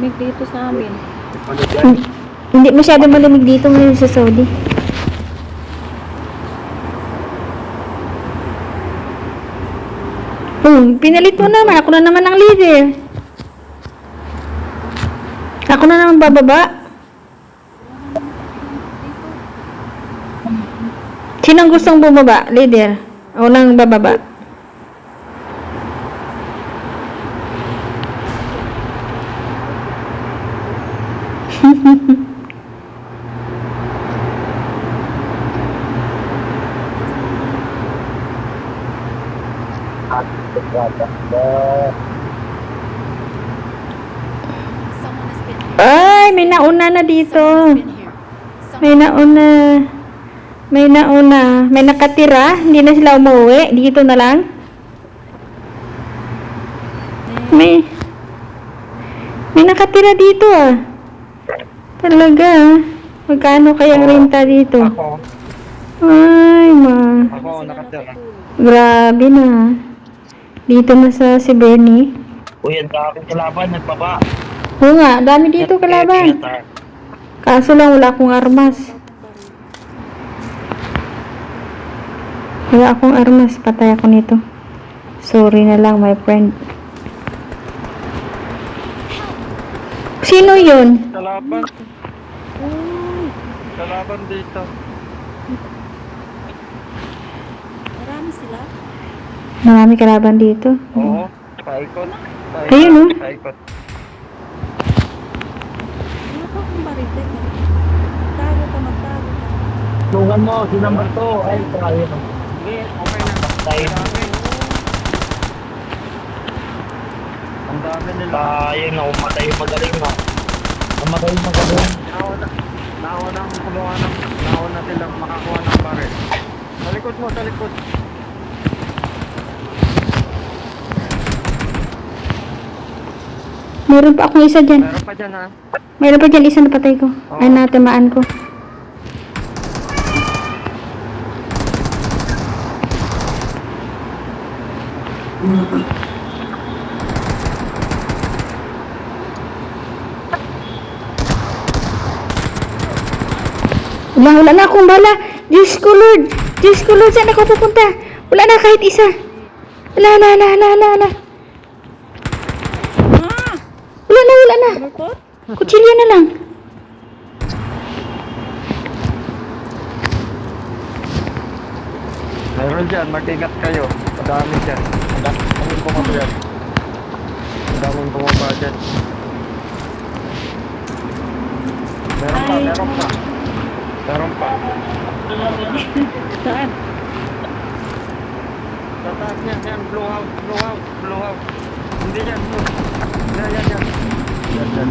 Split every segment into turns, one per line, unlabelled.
Lamig dito sa amin.
Hindi masyado malamig dito ngayon sa Saudi. Oh, pinalit mo naman. Ako na naman ang leader. Ako na naman bababa. Sinong gustong bumaba? Leader? O nang bababa? Ay, may nauna na dito. May nauna. May nauna. May nakatira. Hindi na sila umuwi. Dito na lang. May May nakatira dito ah. Talaga. Magkano kayang renta dito?
Ako,
Ay, ma.
ako nakatira.
Grabe na. Dito na sa si Benny.
Uy, ang daming kalaban, nagbaba.
Oo nga, dami dito kalaban. Kaso lang wala akong armas. Wala akong armas. Patay ako nito. Sorry na lang, my friend. Sino yun?
Kalaban. Kalaban dito.
Marami sila.
Marami kalaban dito.
Oo, paikot. paikot
Ayun, oh.
Paikot.
Ano pa kung barite ka? Tago ka, magtago ka.
Tulungan mo, si number 2. Ay, tayo. Hindi, okay na. Tayo. Dami nila. Tayo na, umatay yung magaling na. Umatay yung magaling. Nauna, nauna ang kumuha ng, nauna silang makakuha ng baril. Sa likod mo, sa likod.
Meron pa akong isa dyan.
Meron pa dyan ha.
Meron pa dyan isa na patay ko. Ay, natamaan ko. Wala, wala na akong bala. Diyos ko, Lord. Diyos ko, Lord. Saan ako pupunta? Wala na kahit isa. Wala, wala, wala, wala, wala.
Ah!
Wala na, wala na. Kutsilyo na lang.
Meron dyan, mag-ingat kayo. Madami dyan. Madaming bumaba dyan. Madaming bumaba dyan. Meron pa, meron pa. Meron pa.
Saan?
Sa taas niyan, yan. Blue house, blue house, blue house. Hindi yan, blue. Yan, yan, yan. Yan, yan.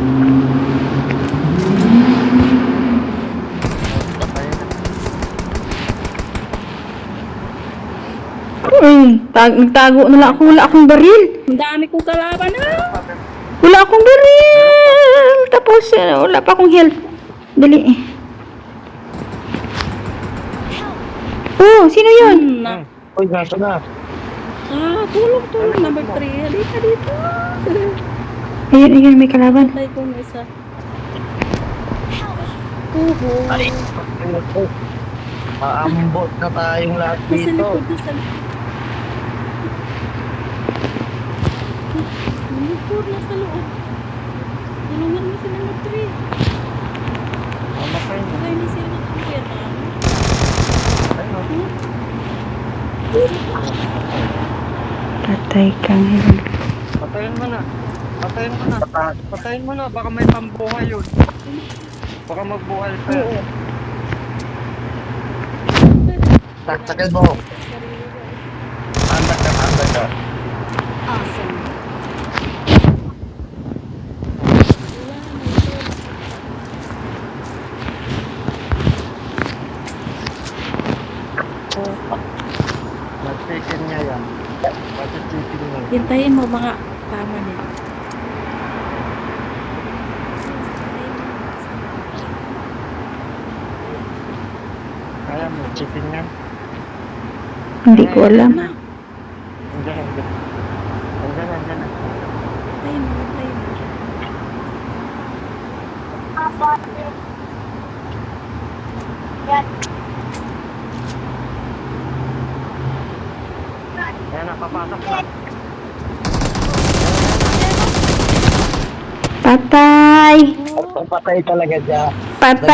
Na.
Tag nagtago na lang ako. Wala akong baril.
Ang dami kong kalaban ah!
Wala akong baril. Tapos, eh, wala pa akong health. Dali. Oo, sino yun?
Hmm, na.
Nasa na.
Ah, tulong, tulong. Number 3. Halika dito.
Ayun, ayun, may kalaban.
Patay ko ng isa. Uho.
Ay. Maambot na tayong lahat dito.
Nasa likod, nasa likod. Motor, nasa loob. Ano Tulungan mo sila ano ng 3.
Mamatay na.
Mamatay ah. na sila ng
3.
Patay kang heaven.
Patayin mo na. Patayin mo na. Patayin mo na. Baka may pambuhay yun. Baka magbuhay pa.
Oo.
Taktakin mo. Anda ka, anda ka. Nag-chicken niya yan. Bakit chicken niya?
Hintayin mo mga tama niya.
Kaya mo, chicken niya.
Hindi ko alam.
Andiyan, andiyan. Andiyan, andiyan.
hintayin mo, hintayin mo.
Yan, napapasok na.
Patay.
Patay talaga siya.
Patay.